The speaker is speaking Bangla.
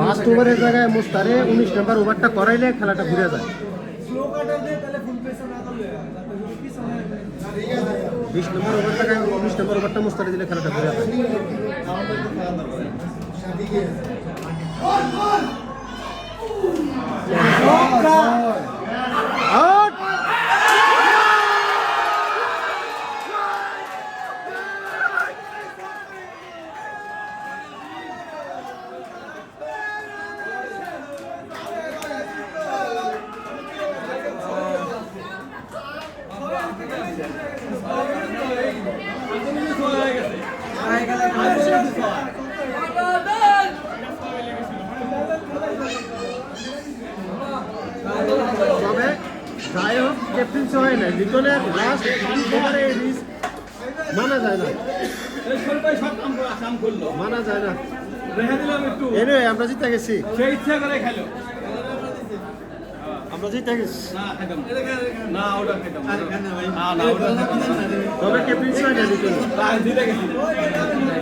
লাস্ট ওভারের জায়গায় মুস্তারে উনিশ নাম্বার ওভারটা করাইলে খেলাটা ঘুরে যায়। বিশ নম্বর ওভারটা উনিশ নম্বর ওভারটা মুস্তারে দিলে খেলাটা ঘুরে যায়। যাই হোক ক্যাপ্টেন্সি হয় না। লিটনের লাস্ট ওভারে রিস্ক মানা যায় না। মানা যায় না। এনে আমরা জিতে গেছি। আমরা জিতে গেছি। তবে ক্যাপ্টেন্সি হয় না লিটনের